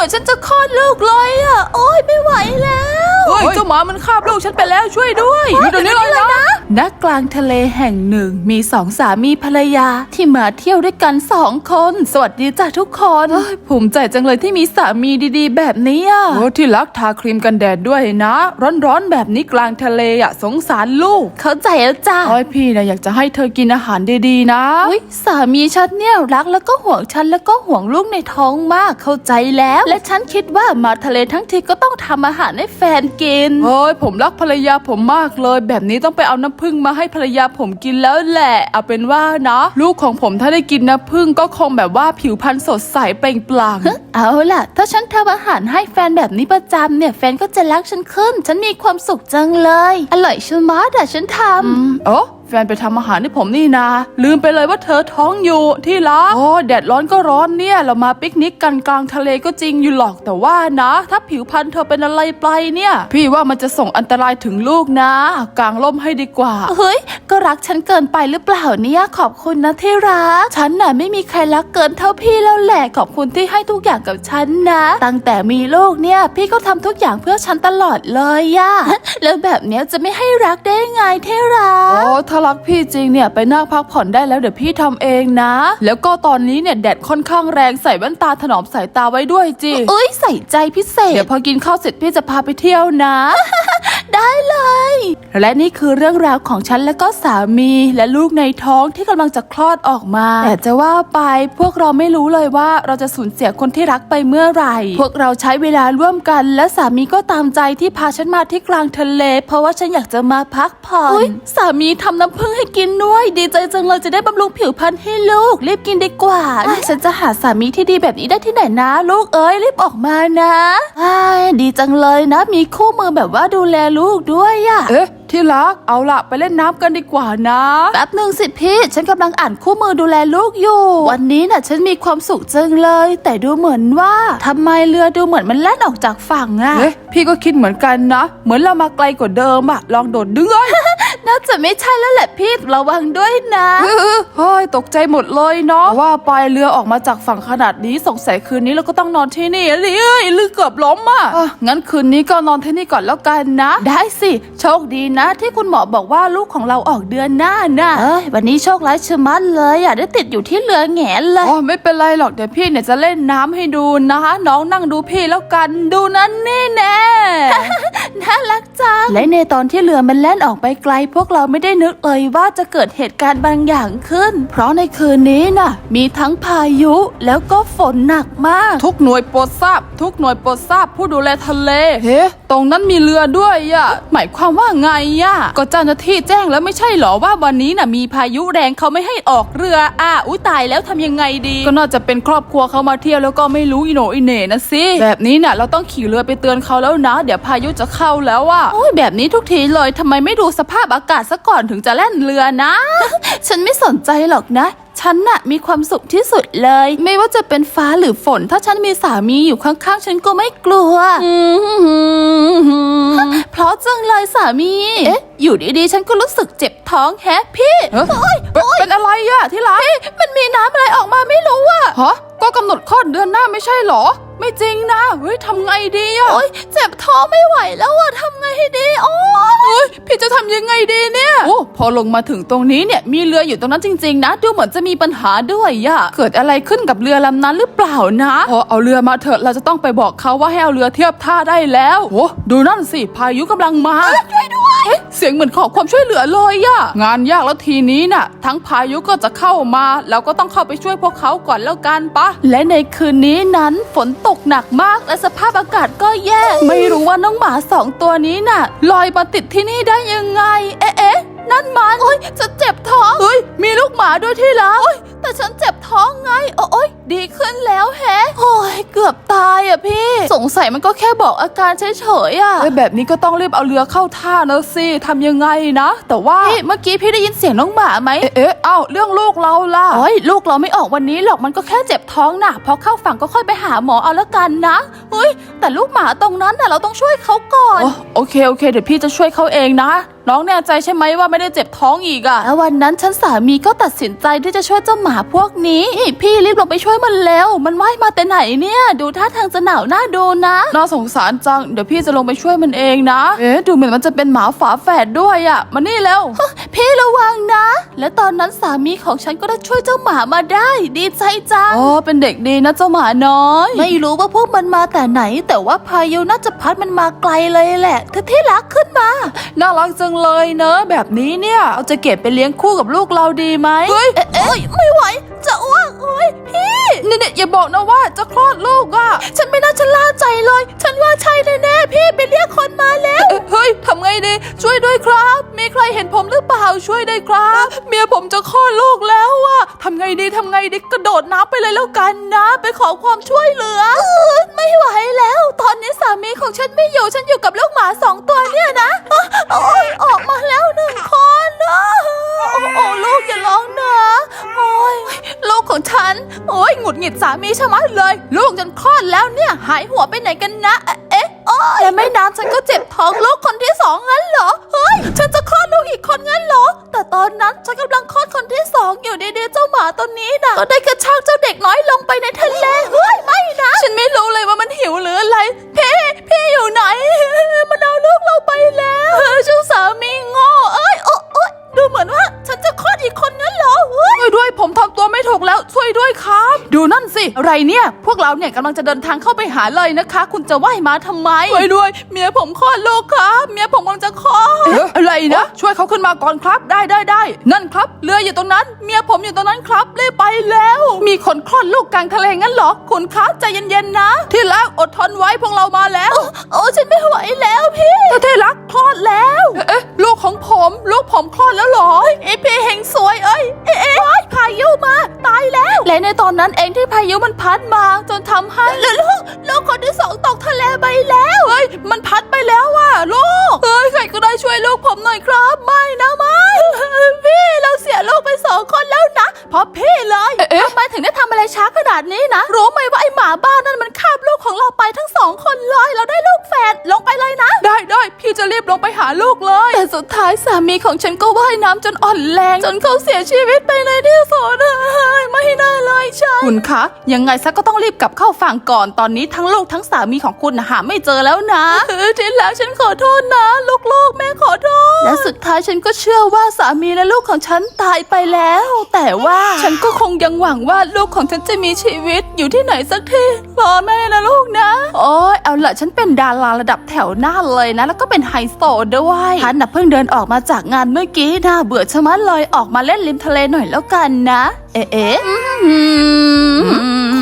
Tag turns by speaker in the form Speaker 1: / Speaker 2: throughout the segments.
Speaker 1: มือนฉันจะคลอดลูกเลยอะ โอ๊ยไม่ไหวแล้ว
Speaker 2: หมามันคาบลูกฉันไปแล้วช่วยด้วยอยู่เดี๋ยวนี้เลยนะ
Speaker 1: ณ กลางทะเลแห่งหนึ่งมีสองสามีภรรยาที่มาเที่ยวด้วยกันสองคน สวัสดีจ้ะทุกคนเฮ้ยภูมิใจจังเลยที่มีสามีดีๆ แบบนี้อะ
Speaker 2: โอ้ที่รักทาครีมกันแดดด้วยนะ ร้อนๆแบบนี้กลางทะเลอะสงสารลูก
Speaker 1: เข้าใจแล้วจ้ะ
Speaker 2: โอ้ยพี่นะอยากจะให้เธอกินอาหารดีๆ นะ
Speaker 1: อุ๊ยสามีฉันเนี่ยรักแล้วก็ห่วงฉันแล้วก็ห่วงลูกในท้องมากเข้าใจแล้ว และฉันคิดว่ามาทะเลทั้งทีก็ต้องทำอาหารให้แฟนกิน
Speaker 2: เฮ้ยผมรักภรรยาผมมากเลย แบบนี้ต้องไปเอาน้ำผึ้งมาให้ภรรยาผมกินแล้วแหละ เอาเป็นว่านะ ลูกของผมถ้าได้กินน้ำผึ้งก็คงแบบว่าผิวพรรณสดใสเปล่งปลั่ง
Speaker 1: เอาล่ะ ถ้าฉันทำอาหารให้แฟนแบบนี้ประจำเนี่ยแฟนก็จะรักฉันขึ้น ฉันมีความสุขจังเลย อร่อยชะมัดอะฉันทำ
Speaker 2: โอ้ แฟนไปทำอาหารให้ผมนี่นาลืมไปเลยว่าเธอท้องอยู่ที่รักโอ้แดดร้อนก็ร้อนเนี่ย เรามาปิกนิกกันกลางทะเลก็จริงอยู่หรอกแต่ว่านะ ถ้าผิวพรรณเธอเป็นอะไรไปเนี่ย พี่ว่ามันจะส่งอันตรายถึงลูกนะ กลางร่มให้ดีกว่า
Speaker 1: เฮ้ย ก็รักฉันเกินไปหรือเปล่าเนี่ยขอบคุณนะที่รัก ฉันน่ะไม่มีใครรักเกินเท่าพี่แล้วแหละขอบคุณที่ให้ทุกอย่างกับฉันนะ ตั้งแต่มีลูกเนี่ย พี่ก็ทำทุกอย่างเพื่อฉันตลอดเลยอะแล้วแบบเนี้ยจะไม่ให้รักได้ไงที่รั
Speaker 2: โอ้
Speaker 1: ก
Speaker 2: ถ้ารักพี่จริงเนี่ยไปนั่งพักผ่อนได้แล้วเดี๋ยวพี่ทำเองนะ แล้วก็ตอนนี้เนี่ยแดดค่อนข้างแรงใส่แว่นตาถนอมสายตาไว้ด้วยจิ
Speaker 1: เอ้ยใส่ใจพิเศษ
Speaker 2: เดี๋ยวพอกินข้าวเสร็จพี่จะพาไปเที่ยวนะ
Speaker 1: ได้เลย และนี่คือเรื่องราวของฉันและก็สามีและลูกในท้องที่กำลังจะคลอดออกมา แต่จะว่าไปพวกเราไม่รู้เลยว่าเราจะสูญเสียคนที่รักไปเมื่อไหร่ พวกเราใช้เวลาร่วมกัน และสามีก็ตามใจที่พาฉันมาที่กลางทะเล เพราะว่าฉันอยากจะมาพักผ่อนสามีทำน้ำผึ้งให้กินด้วย ดีใจจังเลยจะได้บำรุงผิวพรรณให้ลูก รีบกินดีกว่าอะฉันจะหาสามีที่ดีแบบนี้ได้ที่ไหนนะ ลูกเอ้ยรีบออกมานะอ้ายดีจังเลยนะ มีคู่มือแบบว่าดูแลลูกด้วยอะ
Speaker 2: เอ๊ะที่รัก เอาละไปเล่นน้ำกันดีกว่านะ
Speaker 1: แป๊บหนึ่งสิพี่ ฉันกำลังอ่านคู่มือดูแลลูกอยู่ วันนี้น่ะ ฉันมีความสุขจังเลย แต่ดูเหมือนว่าทำไมเรือดูเหมือนมันแล่นออกจากฝั่งอะ
Speaker 2: เอ๊ะพี่ก็คิดเหมือนกันนะ เหมือนเรามาไกลกว่าเดิมอะลองโดดดึงเอ้ย
Speaker 1: น่าจะไม่ใช่แล้วแหละพี่ระวังด้วยนะ
Speaker 2: เออเฮ้ยตกใจหมดเลยเนาะว่าไปเรือออกมาจากฝั่งขนาดนี้สงสัยคืนนี้เราก็ต้องนอนที่นี่เลยเอ้ยลือเกือบล้มอะอะงั้นคืนนี้ก็นอนที่นี่ก่อนแล้วกันนะ
Speaker 1: ได้สิ โชคดีนะ ที่คุณหมอบอกว่าลูกของเราออกเดือนหน้านะเอ้ยวันนี้โชคร้ายชะมัดเลยอะได้ติดอยู่ที่เรือแหงนเลย
Speaker 2: อ๋อไม่เป็นไรหรอกเดี๋ยวพี่เนี่ยจะเล่นน้ำให้ดูนะคะ น้องนั่งดูพี่แล้วกันดูนั่นนี่แน่
Speaker 1: น่ารักจังและในตอนที่เรือมันแล่นออกไปไกลพวกเราไม่ได้นึกเลยว่าจะเกิดเหตุการณ์บางอย่างขึ้น เพราะในคืนนี้น่ะ มีทั้งพายุแล้วก็ฝนหนักมาก
Speaker 2: ทุกหน่วยโปรดทราบ ทุกหน่วยโปรดทราบผู้ดูแลทะเล เฮ้ ตรงนั้นมีเรือด้วยอะหมายความว่าไงอะก็เจ้าหน้าที่แจ้งแล้วไม่ใช่เหรอว่าวันนี้น่ะมีพายุแรงเขาไม่ให้ออกเรืออะอุ้ยตายแล้วทำยังไงดี ก็น่าจะเป็นครอบครัวเขามาเที่ยวแล้วก็ไม่รู้อีโหนอีเหน่นะสิแบบนี้น่ะเราต้องขี่เรือไปเตือนเขาแล้วนะ เดี๋ยวพายุจะเข้าแล้วอะ
Speaker 1: โอ้ยแบบนี้ทุกทีเลยทำไมไม่ดูสภาพอากาศซะก่อนถึงจะแล่นเรือนะ ฉันไม่สนใจหรอกนะ ฉันน่ะมีความสุขที่สุดเลย ไม่ว่าจะเป็นฟ้าหรือฝน ถ้าฉันมีสามีอยู่ข้างๆ ฉันก็ไม่กลัวเพราะจังเลยสามี เอ๊ะ อยู่ดีๆ ฉันก็รู้สึกเจ็บท้องแฮะพี่
Speaker 2: เอ้ย
Speaker 1: โอ้ย
Speaker 2: เป็นเป็นอะไรอะที่รัก
Speaker 1: มันมีน้ำอะไรออกมาไม่รู้อะ
Speaker 2: ฮะ ก็กำหนดคลอดเดือนหน้าไม่ใช่เหรอ ไม่จริงนะเฮ้ยทำไงดีอะ
Speaker 1: โอ๊ยเจ็บท้องไม่ไหวแล้วอะทำไงให้ดีโอ๊ย
Speaker 2: เฮ้ยพี่จะทำยังไงดีเนี่ยโอ้พอลงมาถึงตรงนี้เนี่ยมีเรืออยู่ตรงนั้นจริงๆนะ ดูเหมือนจะมีปัญหาด้วยอะเกิดอะไรขึ้นกับเรือลำนั้นหรือเปล่านะพอเอาเรือมาเถอะเราจะต้องไปบอกเขาว่าให้เอาเรือเทียบท่าได้แล้วโอ้ดูนั่นสิพายุกำลังมา ช่วยด้วย เสียงเหมือนขอความช่วยเหลือเลยอะงานยากแล้วทีนี้น่ะ ทั้งพายุก็จะเข้ามาแล้วก็ต้องเข้าไปช่วยพวกเขาก่อนแล้วกันปะ
Speaker 1: และในคืนนี้นั้นฝนตกหนักมากและสภาพอากาศก็แย่ ไม่รู้ว่าน้องหมาสองตัวนี้น่ะลอยมาติดที่นี่ได้ยังไง เอ๊ะนั่นมันโอ๊ยจะเจ็บท้อง
Speaker 2: เฮ้ยมีลูกหมาด้วยที่รัก
Speaker 1: แต่ฉันเจ็บท้องไง โอ๊ยดีขึ้นแล้วแฮะโอ้ยเกือบตายอะพี่ สงสัยมันก็แค่บอกอาการเฉยๆอะ
Speaker 2: เอ้ยแบบนี้ก็ต้องรีบเอาเรือเข้าท่านะสิทำยังไงนะ แต่ว่า
Speaker 1: พี่เมื่อกี้พี่ได้ยินเสียงน้องหมาไหม
Speaker 2: เอ๊ะเอ๊ะเอ้าเรื่องลูกเราล่ะ
Speaker 1: โอ้ยลูกเราไม่ออกวันนี้หรอกมันก็แค่เจ็บท้องน่ะพอเข้าฝั่งก็ค่อยไปหาหมอเอาละกันนะเฮ้ยแต่ลูกหมาตรงนั้นน่ะเราต้องช่วยเขาก่อน
Speaker 2: โอโอเคโอเค เดี๋ยวพี่จะช่วยเขาเองนะน้องแน่ใจใช่ไหมว่าไม่ได้เจ็บท้องอีกอะ
Speaker 1: แล้ววันนั้นฉันสามีก็ตัดสินใจที่จะช่วยเจ้าหมาพวกนี้นี่พี่รีบลงไปช่วยมันเร็ว มันว่ายมาแต่ไหนเนี่ย ดูท่าทางจะหนาวหน้าดูนะ
Speaker 2: น่าสงสารจัง เดี๋ยวพี่จะลงไปช่วยมันเองนะ เอ๊ะดูเหมือนมันจะเป็นหมาฝาแฝดด้วยอะมานี่แล้ว
Speaker 1: พี่ระวังนะ และตอนนั้นสามีของฉันก็ได้ช่วยเจ้าหมามาได้ ดีใจจัง
Speaker 2: โอ้เป็นเด็กดีนะเจ้าหมาน้อย
Speaker 1: ไม่รู้ว่าพวกมันมาแต่ไหน แต่ว่าพายุน่าจะพัดมันมาไกลเลยแหละเธอที่รักขึ้นมา
Speaker 2: น่ารักจังเลยเนอะแบบนี้เนี่ยเราจะเก็บไปเลี้ยงคู่กับลูกเราดีไหมเฮ้ย
Speaker 1: เอ๊ะเอ๊ะไม่ไหว จะอ้วกเอ้ยพี่
Speaker 2: เนี่ยอย่าบอกนะว่าจะคลอดลูกอะ
Speaker 1: ฉันไม่น่าจะล่าใจเลย ฉันว่าใช่แน่ๆพี่ไปเรียกคนมาแล้ว
Speaker 2: เฮ้ยทำไงดี ช่วยด้วยครับ มีใครเห็นผมหรือเปล่าช่วยได้ครับ เมียผมจะคลอดลูกแล้วอะทำไงดีทำไงดีกระโดดน้ำไปเลยแล้วกันนะ ไปขอความช่วยเหลือ
Speaker 1: ไม่ไหวแล้ว ตอนนี้สามีของฉันไม่อยู่ฉันอยู่กับลูกหมาสองตัวเนี่ยนะอ๊ะโอ้ยออกมาแล้วหนึ่งคนนะโอ้โอ้ลูกอย่าร้องนะโอ้ยลูกของฉัน โอ้ยหงุดหงิดสามีชะมัดเลย ลูกจนคลอดแล้วเนี่ยหายหัวไปไหนกันนะเอ๊ะเอ๊ะโอ้ยและไม่นานฉันก็เจ็บท้องลูกคนที่สองงั้นเหรอ เฮ้ย ฉันจะคลอดลูกอีกคนงั้นเหรอ แต่ตอนนั้นฉันกำลังคลอดคนที่สองอยู่ดีๆเจ้าหมาตัวนี้น่ะก็ได้กระชากเจ้าเด็กน้อยลงไปในทะเล เฮ้ยไม่นะ
Speaker 2: ฉันไม่รู้เลยว่ามันหิวหรืออะไร
Speaker 1: พี่ พี่อยู่ไหน อะ
Speaker 2: ไรเนี่ย พวกเราเนี่ยกำลังจะเดินทางเข้าไปหาเลยนะคะ คุณจะว่ายมาทำไมช่วยด้วย เมียผมคลอดลูกครับ เมียผมกำลังจะคลอดอะไรนะ ช่วยเขาขึ้นมาก่อนครับ ได้ได้ได้นั่นครับ เรืออยู่ตรงนั้น เมียผมอยู่ตรงนั้นครับรีบไปแล้ว มีคนคลอดลูกกลางทะเลงั้นเหรอ คุณคะใจเย็นๆนะ ที่รักอดทนไว้พวกเรามาแล้ว
Speaker 1: โอ้ฉันไม่ไหวแล้วพี่
Speaker 2: ถ้าที่รักคลอดแล้ว เอ๊ะลูกของผม ลูกผมคลอดแล้วเหรอ
Speaker 1: ไอพี่เฮงสวยเอ้ย เอ๊ะเอ๊ะโอ๊ยพายุมา ตายแล้ว และในตอนนั้นเองที่พายุมันพัดมาจนทำให้แล้วลูกลูกคนที่สองตกทะเลไปแล้ว
Speaker 2: เฮ้ยมันพัดไปแล้วว่ะลูกเฮ้ยใครก็ได้ช่วยลูกผมหน่อยครับ ไม่นะไม่
Speaker 1: พี่เราเสียลูกไปสองคนแล้วนะเพราะพี่เลย
Speaker 2: เอ๊ะ
Speaker 1: ทำไมถึงได้ทำอะไรช้าขนาดนี้นะ รู้ไหมว่าไอหมาบ้านนั่นมันคาบลูกของเราไปทั้งสองคนเลยเราได้ลูกแฝดลงไปเลย นะ
Speaker 2: ได้ได้พี่จะรีบลงไปหาลูกเลย
Speaker 1: แต่สุดท้ายสามีของฉันก็ว่ายน้ำจนอ่อนแรง จนเขาเสียชีวิตไปในที่สุดเลยไม่น่าเลยใช่
Speaker 2: คุณคะยังไงซะก็ต้องรีบกลับเข้าฝั่งก่อนตอนนี้ทั้งลูกทั้งสามีของคุณน่ะหาไม่เจอแล้วนะ
Speaker 1: เออทีหลังฉันขอโทษนะ ลูกๆแม่ขอโทษ และสุดท้ายฉันก็เชื่อว่าสามีและลูกของฉันตายไปแล้ว แต่ว่า
Speaker 2: ฉันก็คงยังหวังว่าลูกของฉันจะมีชีวิตอยู่ที่ไหนสักทีรอแม่นะลูกนะ โอ้ยเอาละฉันเป็นดาราระดับแถวหน้าเลยนะ แล้วก็เป็นไฮโซด้วย
Speaker 1: ฉันน่ะเพิ่งเดินออกมาจากงานเมื่อกี้น่าเบื่อชะมัดเลยออกมาเล่นริมทะเลหน่อยแล้วกันนะ เอ๊ะเอ๊ะอืม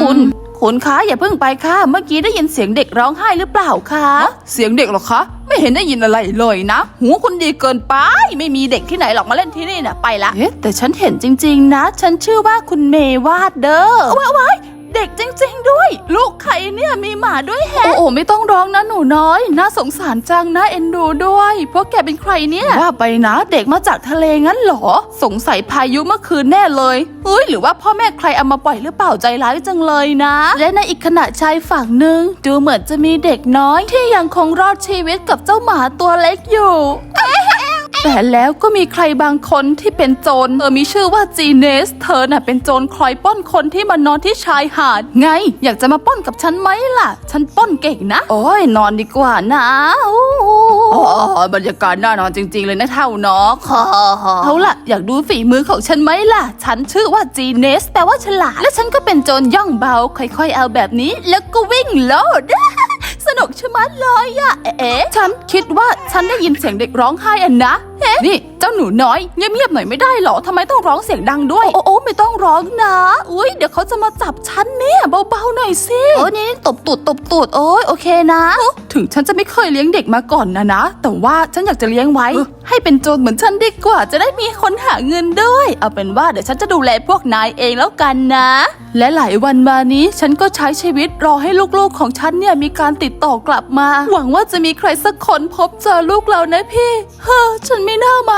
Speaker 1: คุณคุณคะอย่าเพิ่งไปค่ะ เมื่อกี้ได้ยินเสียงเด็กร้องไห้หรือเปล่าคะ
Speaker 2: เสียงเด็กเหรอคะ ไม่เห็นได้ยินอะไรเลยนะ หูคุณดีเกินไป ไม่มีเด็กที่ไหนหรอกมาเล่นที่นี่นะไปละ
Speaker 1: เอ๊ะแต่ฉันเห็นจริง ๆ นะ ฉันชื่อว่าคุณเมวาดเด้อว้าวาย เด็กจริง ๆ ด้วย ลูกใครเนี่ยมีหมาด้วยแฮะ
Speaker 2: โอ้โอไม่ต้องร้องนะหนูน้อย น่าสงสารจังน่าเอ็นดูด้วยพวกแกเป็นใครเนี่ยว่าไปนะเด็กมาจากทะเลงั้นเหรอ สงสัยพายุเมื่อคืนแน่เลยเฮ้ยหรือว่าพ่อแม่ใครเอามาปล่อยหรือเปล่าใจร้ายจังเลยนะ
Speaker 1: และในอีกขณะชายฝั่งหนึ่งดูเหมือนจะมีเด็กน้อยที่ยังคงรอดชีวิตกับเจ้าหมาตัวเล็กอยู่
Speaker 2: แต่แล้วก็มีใครบางคนที่เป็นโจรเธอมีชื่อว่าจีเนส เธอน่ะเป็นโจรคอยปล้นคนที่มานอนที่ชายหาด ไง อยากจะมาปล้นกับฉันไหมล่ะ ฉันปล้นเก่งนะ โอ้ยนอนดีกว่านะอ๋อบรรยากาศน่านอนจริง ๆ เลยนะเท่าเนาะเอาล่ะ อยากดูฝีมือของฉันไหมล่ะ ฉันชื่อว่าจีเนสแปลว่าฉลาดและฉันก็เป็นโจรย่องเบา ค่อยๆเอาแบบนี้ แล้วก็วิ่งโลดสนุกชะมัดเลยอะเอ๊ะฉันคิดว่าฉันได้ยินเสียงเด็กร้องไห้อันนะเฮ้นี่เจ้าหนูน้อยเงียบๆหน่อยไม่ได้เหรอทำไมต้องร้องเสียงดังด้วย
Speaker 1: โอ้โอ้ไม่ต้องร้องนะ อุ้ยเดี๋ยวเขาจะมาจับฉันเนี่ยเบาๆหน่อยสิโอ้นี่ตบตูดตบตูดโอ้ยโอเคนะ
Speaker 2: ถึงฉันจะไม่เคยเลี้ยงเด็กมาก่อนนะนะ แต่ว่าฉันอยากจะเลี้ยงไว้ ให้เป็นโจรเหมือนฉันดีกว่า จะได้มีคนหาเงินด้วย เอาเป็นว่าเดี๋ยวฉันจะดูแลพวกนายเองแล้วกันนะ และหลายวันมานี้ฉันก็ใช้ชีวิตรอให้ลูกๆของฉันเนี่ยมีการติดต่อกลับ
Speaker 1: มา หวังว่าจะมีใครสักคนพบเจอลูกเรานะพี่ เฮ้อ ฉันไม่น่ามา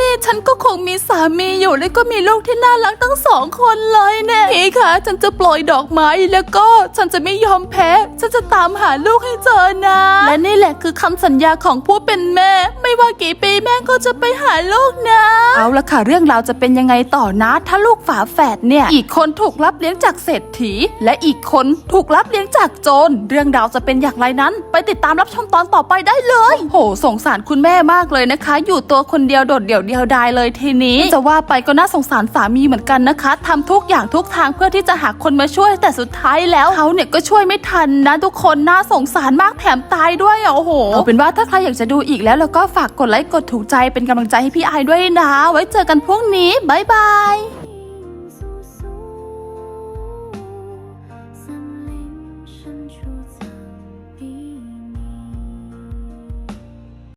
Speaker 1: นี่ฉันก็คงมีสามีอยู่แล้วก็มีลูกที่น่ารักทั้งสองคนเลยแน่พี่คะฉันจะปล่อยดอกไม้แล้วก็ฉันจะไม่ยอมแพ้ ฉันจะตามหาลูกให้เจอนะ และนี่แหละคือคำสัญญาของผู้เป็นแม่ ไม่ว่ากี่ปีแม่ก็จะไปหาลูกนะ เอาละค่ะเรื่องราวจะเป็นยังไงต่อนะ ถ้าลูกฝาแฝดเนี่ย อีกคนถูกรับเลี้ยงจากเศรษฐี และอีกคนถูกรับเลี้ยงจากโจรเรื่องราวจะเป็นอย่างไรนั้น ไปติดตามรับชมตอนต่อไปได้เลย โหสงสารคุณแม่มากเลยนะคะ อยู่ตัวคนเดียวโดดเดี่ยวเดียวดายเลยทีนี้จะว่าไปก็น่าสงสารสามีเหมือนกันนะคะทำทุกอย่างทุกทางเพื่อที่จะหาคนมาช่วยแต่สุดท้ายแล้วเขาเนี่ยก็ช่วยไม่ทันนะทุกคนน่าสงสารมากแถมตายด้วยอะโอ้โหเอาเป็นว่าถ้าใครอยากจะดูอีกแล้วแล้วก็ฝากกดไลค์กดถูกใจเป็นกำลังใจให้พี่ไอายด้วยนะ ไว้เจอกันพรุ่งนี้บ๊ายบาย